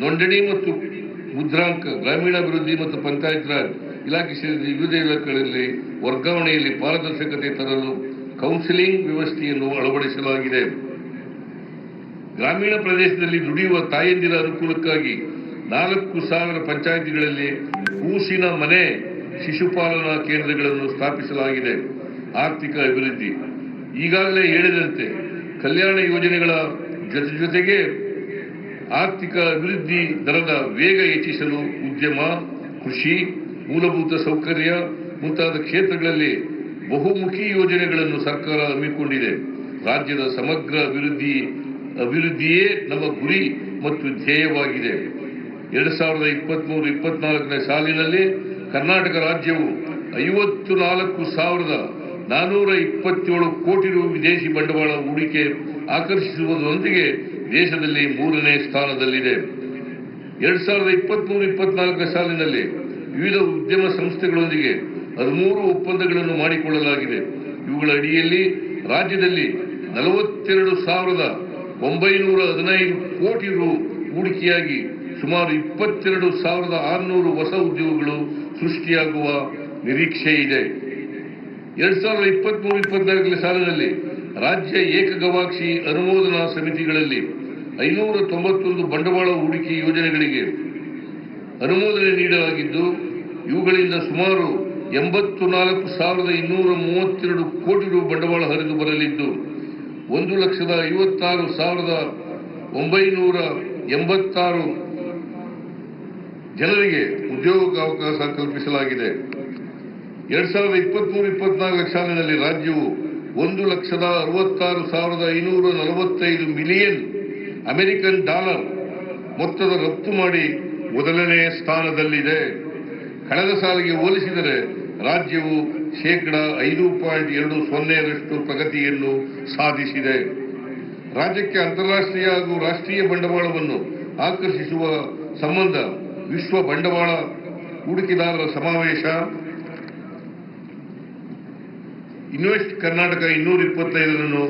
ನೋಂದಣಿ ಮತ್ತು ಮುದ್ರಾಂಕ ಗ್ರಾಮೀಣಾಭಿವೃದ್ಧಿ ಮತ್ತು ಪಂಚಾಯತ್ ರಾಜ್ ಇಲಾಖೆ ಸೇರಿದ ವಿವಿಧ ಇಲಾಖೆಗಳಲ್ಲಿ ವರ್ಗಾವಣೆಯಲ್ಲಿ ಪಾರದರ್ಶಕತೆ ತರಲು ಕೌನ್ಸಿಲಿಂಗ್ ವ್ಯವಸ್ಥೆಯನ್ನು ಅಳವಡಿಸಲಾಗಿದೆ. ಗ್ರಾಮೀಣ ಪ್ರದೇಶದಲ್ಲಿ ದುಡಿಯುವ ತಾಯಂದಿರ ಅನುಕೂಲಕ್ಕಾಗಿ ನಾಲ್ಕು ಸಾವಿರ ಪಂಚಾಯಿತಿಗಳಲ್ಲಿ ಕೂಸಿನ ಮನೆ ಶಿಶುಪಾಲನಾ ಕೇಂದ್ರಗಳನ್ನು ಸ್ಥಾಪಿಸಲಾಗಿದೆ. ಆರ್ಥಿಕ ಅಭಿವೃದ್ಧಿ. ಈಗಾಗಲೇ ಹೇಳಿದಂತೆ ಕಲ್ಯಾಣ ಯೋಜನೆಗಳ ಜೊತೆ ಜೊತೆಗೆ ಆರ್ಥಿಕ ಅಭಿವೃದ್ಧಿ ದರದ ವೇಗ ಹೆಚ್ಚಿಸಲು ಉದ್ಯಮ, ಕೃಷಿ, ಮೂಲಭೂತ ಸೌಕರ್ಯ ಮುಂತಾದ ಕ್ಷೇತ್ರಗಳಲ್ಲಿ ಬಹುಮುಖಿ ಯೋಜನೆಗಳನ್ನು ಸರ್ಕಾರ ಹಮ್ಮಿಕೊಂಡಿದೆ. ರಾಜ್ಯದ ಸಮಗ್ರ ಅಭಿವೃದ್ಧಿ, ಅಭಿವೃದ್ಧಿಯೇ ನಮ್ಮ ಗುರಿ ಮತ್ತು ಧ್ಯೇಯವಾಗಿದೆ. ಎರಡು ಸಾವಿರದ ಇಪ್ಪತ್ಮೂರು, ಇಪ್ಪತ್ನಾಲ್ಕನೇ ಸಾಲಿನಲ್ಲಿ ಕರ್ನಾಟಕ ರಾಜ್ಯವು ಐವತ್ತು ನಾಲ್ಕು ಸಾವಿರದ ನಾನೂರ ಇಪ್ಪತ್ತೇಳು ಕೋಟಿ ರು ವಿದೇಶಿ ಬಂಡವಾಳ ಹೂಡಿಕೆ ಆಕರ್ಷಿಸುವುದರೊಂದಿಗೆ ದೇಶದಲ್ಲಿ ಮೂರನೇ ಸ್ಥಾನದಲ್ಲಿದೆ. ಎರಡ್ ಸಾವಿರದ ಇಪ್ಪತ್ಮೂರು, ಇಪ್ಪತ್ನಾಲ್ಕನೇ ಸಾಲಿನಲ್ಲಿ ವಿವಿಧ ಉದ್ಯಮ ಸಂಸ್ಥೆಗಳೊಂದಿಗೆ ಹದಿಮೂರು ಒಪ್ಪಂದಗಳನ್ನು ಮಾಡಿಕೊಳ್ಳಲಾಗಿದೆ. ಇವುಗಳ ಅಡಿಯಲ್ಲಿ ರಾಜ್ಯದಲ್ಲಿ ನಲವತ್ತೆರಡು ಸಾವಿರದ ಒಂಬೈನೂರ ಹದಿನೈದು ಕೋಟಿ ರು ಹೂಡಿಕೆಯಾಗಿ ಸುಮಾರು ಇಪ್ಪತ್ತೆರಡು ಸಾವಿರದ ಆರುನೂರು ಹೊಸ ಉದ್ಯೋಗಗಳು ಸೃಷ್ಟಿಯಾಗುವ ನಿರೀಕ್ಷೆ ಇದೆ ಎರಡ್ ಸಾವಿರದ ಇಪ್ಪತ್ಮೂರು, ಇಪ್ಪತ್ನಾಲ್ಕನೇ ಸಾಲಿನಲ್ಲಿ ರಾಜ್ಯ ಏಕಗವಾಕ್ಷಿ ಅನುಮೋದನಾ ಸಮಿತಿಗಳಲ್ಲಿ ಐನೂರ ತೊಂಬತ್ತೊಂದು ಬಂಡವಾಳ ಹೂಡಿಕೆ ಯೋಜನೆಗಳಿಗೆ ಅನುಮೋದನೆ ನೀಡಲಾಗಿದ್ದು, ಇವುಗಳಿಂದ ಸುಮಾರು ಎಂಬತ್ತು ನಾಲ್ಕು ಸಾವಿರದ ಇನ್ನೂರ ಮೂವತ್ತೆರಡು ಕೋಟಿ ರು ಬಂಡವಾಳ ಹರಿದು ಬರಲಿದ್ದು, ಒಂದು ಲಕ್ಷದ ಐವತ್ತಾರು ಸಾವಿರದ ಒಂಬೈನೂರ ಎಂಬತ್ತಾರು ಜನರಿಗೆ ಉದ್ಯೋಗಾವಕಾಶ ಕಲ್ಪಿಸಲಾಗಿದೆ. ಎರಡ್ ಸಾವಿರದ ಇಪ್ಪತ್ಮೂರು, ಇಪ್ಪತ್ನಾಲ್ಕು ಸಾಲಿನಲ್ಲಿ ರಾಜ್ಯವು ಒಂದು ಲಕ್ಷದ ಅರವತ್ತಾರು ಸಾವಿರದ ಐನೂರ ನಲವತ್ತೈದು ಮಿಲಿಯನ್ ಅಮೆರಿಕನ್ ಡಾಲರ್ ಮೊತ್ತದ ರಫ್ತು ಮಾಡಿ ಮೊದಲನೇ ಸ್ಥಾನದಲ್ಲಿದೆ. ಕಳೆದ ಸಾಲಿಗೆ ಹೋಲಿಸಿದರೆ ರಾಜ್ಯವು ಶೇಕಡ ಐದು ಪಾಯಿಂಟ್ ಎರಡು ಸೊನ್ನೆರಷ್ಟು ಪ್ರಗತಿಯನ್ನು ಸಾಧಿಸಿದೆ. ರಾಜ್ಯಕ್ಕೆ ಅಂತಾರಾಷ್ಟ್ರೀಯ ಹಾಗೂ ರಾಷ್ಟ್ರೀಯ ಬಂಡವಾಳವನ್ನು ಆಕರ್ಷಿಸುವ ಸಂಬಂಧ ವಿಶ್ವ ಬಂಡವಾಳ ಹೂಡಿಕೆದಾರರ ಸಮಾವೇಶ ಇನ್ವೆಸ್ಟ್ ಕರ್ನಾಟಕ ಇನ್ನೂರ ಇಪ್ಪತ್ತೈದರನ್ನು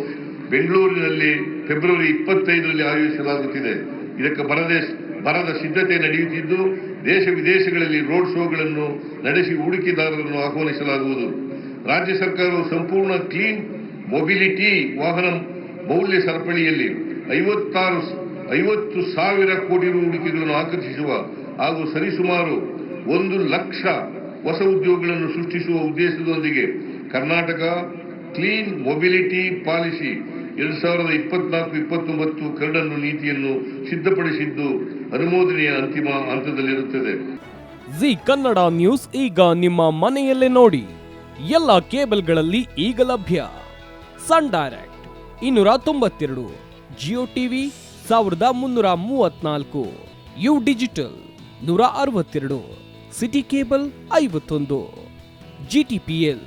ಬೆಂಗಳೂರಿನಲ್ಲಿ ಫೆಬ್ರವರಿ ಇಪ್ಪತ್ತೈದರಲ್ಲಿ ಆಯೋಜಿಸಲಾಗುತ್ತಿದೆ. ಇದಕ್ಕೆ ಬರದೇ ಬರದ ಸಿದ್ಧತೆ ನಡೆಯುತ್ತಿದ್ದು, ದೇಶ ವಿದೇಶಗಳಲ್ಲಿ ರೋಡ್ ಶೋಗಳನ್ನು ನಡೆಸಿ ಹೂಡಿಕೆದಾರರನ್ನು ಆಹ್ವಾನಿಸಲಾಗುವುದು. ರಾಜ್ಯ ಸರ್ಕಾರವು ಸಂಪೂರ್ಣ ಕ್ಲೀನ್ ಮೊಬಿಲಿಟಿ ವಾಹನ ಮೌಲ್ಯ ಸರಪಳಿಯಲ್ಲಿ ಐವತ್ತಾರು ಐವತ್ತು ಸಾವಿರ ಕೋಟಿ ರು ಹೂಡಿಕೆಗಳನ್ನು ಆಕರ್ಷಿಸುವ ಹಾಗೂ ಸರಿಸುಮಾರು ಒಂದು ಲಕ್ಷ ಹೊಸ ಉದ್ಯೋಗಗಳನ್ನು ಸೃಷ್ಟಿಸುವ ಉದ್ದೇಶದೊಂದಿಗೆ ಕರ್ನಾಟಕ ಕ್ಲೀನ್ ಮೊಬಿಲಿಟಿ ಪಾಲಿಸಿ ಎರಡ್ ಸಾವಿರದ ಇಪ್ಪತ್ನಾಲ್ಕು, ಇಪ್ಪತ್ತೊಂಬತ್ತು ಕರಡನ್ನು ನೀತಿಯನ್ನು ಸಿದ್ಧಪಡಿಸಿದ್ದು ಅನುಮೋದನೆಯ ಅಂತಿಮ ಹಂತದಲ್ಲಿರುತ್ತದೆ. ಜಿ ಕನ್ನಡ ನ್ಯೂಸ್ ಈಗ ನಿಮ್ಮ ಮನೆಯಲ್ಲೇ ನೋಡಿ. ಎಲ್ಲ ಕೇಬಲ್ಗಳಲ್ಲಿ ಈಗ ಲಭ್ಯ. ಸನ್ ಡೈರೆಕ್ಟ್ ಇನ್ನೂರ ತೊಂಬತ್ತೆರಡು, ಜಿಯೋ ಟಿವಿ ಸಾವಿರದ ಮುನ್ನೂರ ಮೂವತ್ನಾಲ್ಕು, ಯು ಡಿಜಿಟಲ್ ನೂರ ಅರವತ್ತೆರಡು, ಸಿಟಿ ಕೇಬಲ್ ಐವತ್ತೊಂದು ಜಿಟಿಪಿಎಲ್